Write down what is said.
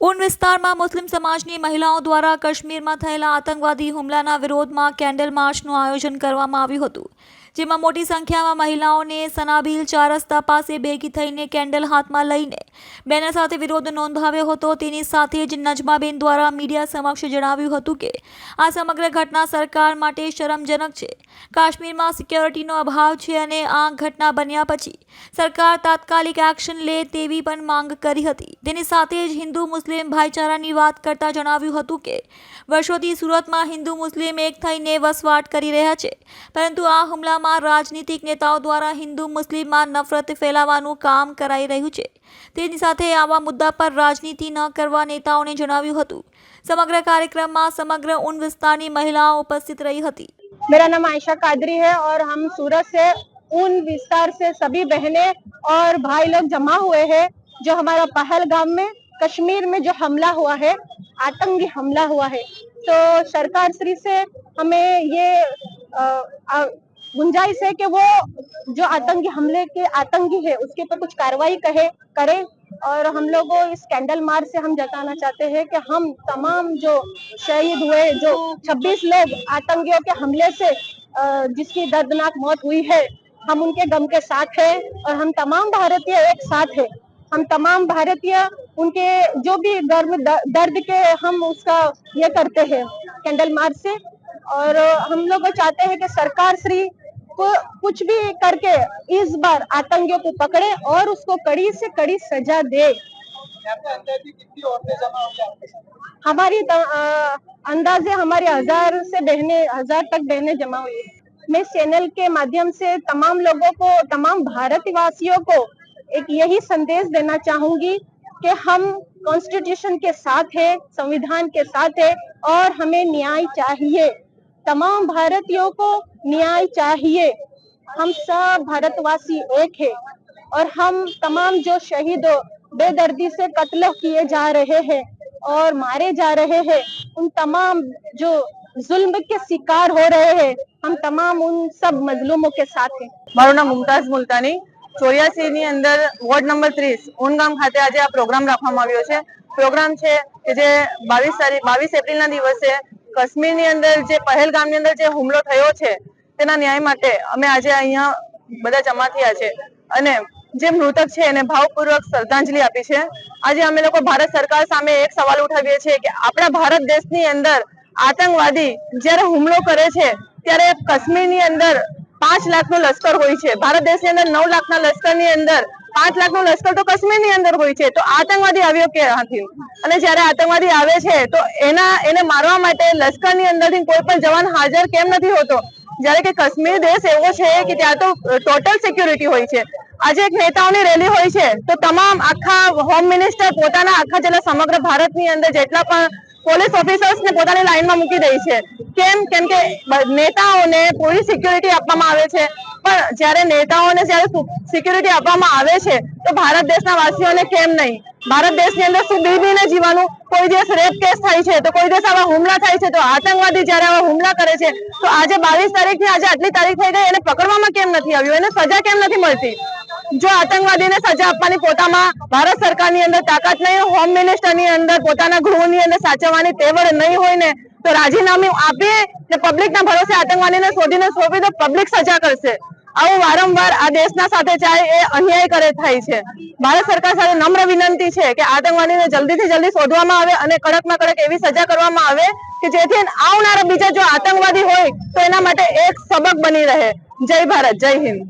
ઉન વિસ્તારમાં મુસ્લિમ સમાજની મહિલાઓ દ્વારા કાશ્મીરમાં થયેલા આતંકવાદી હુમલાના વિરોધમાં કેન્ડલ માર્ચનું આયોજન કરવામાં આવ્યું હતું. જેમાં મોટી સંખ્યામાં મહિલાઓને સનાબીલ ચાર રસ્તા પાસે ભેગી થઈને કેન્ડલ હાથમાં લઈને બેનર સાથે વિરોધ નોંધાવ્યો હતો. તેની સાથે જ નજમાબેન દ્વારા મીડિયા સમક્ષ જણાવ્યું હતું કે, આ સમગ્ર ઘટના સરકાર માટે શરમજનક છે. કાશ્મીરમાં સિક્યોરિટીનો અભાવ છે અને આ ઘટના બન્યા પછી સરકાર તાત્કાલિક એક્શન લે તેવી પણ માંગ કરી હતી. તેની સાથે જ હિન્દુ મુસ્લિમ ભાઈચારાની વાત કરતા જણાવ્યું હતું કે, વર્ષોથી સુરતમાં હિન્દુ મુસ્લિમ એક થઈને વસવાટ કરી રહ્યા છે, પરંતુ આ હુમલામાં રાજનીતિક નેતાઓ દ્વારા હિન્દુ મુસ્લિમમાં નફરત ફેલાવવાનું કામ કરાઈ રહ્યું છે તેની સાથે આવા મુદ્દા પર રાજનીતિ ન કરવા નેતાઓને જણાવ્યું હતું સમગ્ર કાર્યક્રમમાં સમગ્ર ઉન વિસ્તારની મહિલાઓ ઉપસ્થિત રહી હતી मेरा नाम आयशा कादरी है और हम सूरत से उन विस्तार से सभी बहनें और भाई लोग जमा हुए हैं जो हमारा पहलगाम में कश्मीर में जो हमला हुआ है आतंकी हमला हुआ है तो सरकार श्री से हमें ये अ, आ- गुंजाइश है कि वो जो आतंकी हमले के आतंकी है, उसके ऊपर कुछ कार्रवाई कहे, करे और हम लोगों इस कैंडल मार्च से हम जताना चाहते हैं कि हम तमाम जो शहीद हुए, जो 26 लोग आतंकियों के हमले से जिसकी दर्दनाक मौत हुई है, हम उनके गम के साथ हैं और हम तमाम भारतीय एक साथ हैं। हम तमाम भारतीय उनके जो भी घर में द- दर्द के हम उसका ये करते हैं, कैंडल मार्च से। और हम लोग चाहते हैं कि सरकार श्री को कुछ भी करके इस बार आतंकियों को पकड़े और उसको कड़ी से कड़ी सजा दे। हमारी अंदाजे हमारे हज़ार से बहने, हज़ार तक बहनें जमा हुई मैं चैनल के माध्यम से तमाम लोगों को, तमाम भारतवासियों को एक यही संदेश देना चाहूँगी कि हम कॉन्स्टिट्यूशन के साथ है, संविधान के साथ है और हमें न्याय चाहिए। तमाम भारतीयों को न्याय चाहिए हम सब भारतवासी एक है और हम तमाम जो शहीदों बेदर्दी से कत्ल किए जा रहे हैं और मारे जा रहे हैं उन तमाम जो जुल्म के शिकार हो रहे हैं हम तमाम उन सब मजलूमों के साथ हैं મારું નામ મુમતાઝ મુલતાની ચોર્યાસી ની અંદર વોર્ડ નંબર ત્રીસ ઉનગામ ખાતે આજે આ પ્રોગ્રામ રાખવામાં આવ્યો છે પ્રોગ્રામ છે કે જે બાવીસ તારીખ બાવીસ એપ્રિલ ના દિવસે કાશ્મીરની અંદર જે પહેલગામની અંદર જે હુમલો થયો છે, તેના ન્યાય માટે અમે આજે અહીંયા બધા જમા થયા છે. અને જે મૃતક છે, એને ભાવપૂર્વક શ્રદ્ધાંજલિ આપી છે. આજે અમે લોકો ભારત સરકાર સામે એક સવાલ ઉઠાવીએ છીએ કે આપણા ભારત દેશની અંદર આતંકવાદી જ્યારે હુમલો કરે છે, ત્યારે કાશ્મીરની અંદર પાંચ લાખનું લશ્કર હોય છે. ભારત દેશની અંદર નવ લાખના લશ્કરની અંદર પાંચ લાખનું લશ્કર તો કાશ્મીરની અંદર હોય છે, તો આતંકવાદી આવ્યો ક્યાંથી અને જયારે આતંકવાદી આવે છે, તો એના, એને મારવા માટે લશ્કરની અંદરથી કોઈ પણ જવાન હાજર કેમ નથી હોતો? જ્યારે કે કાશ્મીર દેશ એવો છે કે ત્યાં તો ટોટલ સિક્યુરિટી હોય છે. આજે એક નેતાઓની રેલી હોય છે, તો તમામ આખા હોમ મિનિસ્ટર પોતાના આખા જેટલા સમગ્ર ભારતની અંદર જેટલા પણ પોલીસ ઓફિસર્સ ને પોતાની લાઈનમાં મૂકી દઈ છે. કેમ? કેમ કે નેતાઓને પૂરી સિક્યુરિટી આપવામાં આવે છે. પણ જ્યારે નેતાઓને જ્યારે સિક્યુરિટી આપવામાં આવે છે, તો ભારત દેશના વાસીઓને કેમ નહીં? ભારત દેશની અંદર શું બી બીને જીવાનું કોઈ દિવસ રેપ કેસ થાય છે, તો કોઈ દિવસ આવા હુમલા થાય છે, તો આતંકવાદી જ્યારે આવા હુમલા કરે છે, તો આજે બાવીસ તારીખથી આજે આટલી તારીખ થઈ ગઈ, એને પકડવામાં કેમ નથી આવ્યું? એને સજા કેમ નથી મળતી? જો આતંકવાદીને સજા આપવાની પોતામાં ભારત સરકારની અંદર તાકાત નહીં હોમ મિનિસ્ટરની અંદર પોતાના ગૃહની અંદર સાચવવાની તેવડ નહીં હોય ને, તો રાજીનામું આપી ને પબ્લિકના ભરોસે આતંકવાદીને શોધીને સોંપી તો પબ્લિક સજા કરશે. આવું વારંવાર આ દેશના સાથે ચાય એ અન્યાય કરે થાય છે. ભારત સરકાર સાથે નમ્ર વિનંતી છે કે આતંકવાદીને જલ્દીથી જલ્દી શોધવામાં આવે અને કડકમાં કડક એવી સજા કરવામાં આવે કે જેથી આવનારા બીજા જો આતંકવાદી હોય તો એના માટે એક સબક બની રહે. જય ભારત, જય હિન્દ.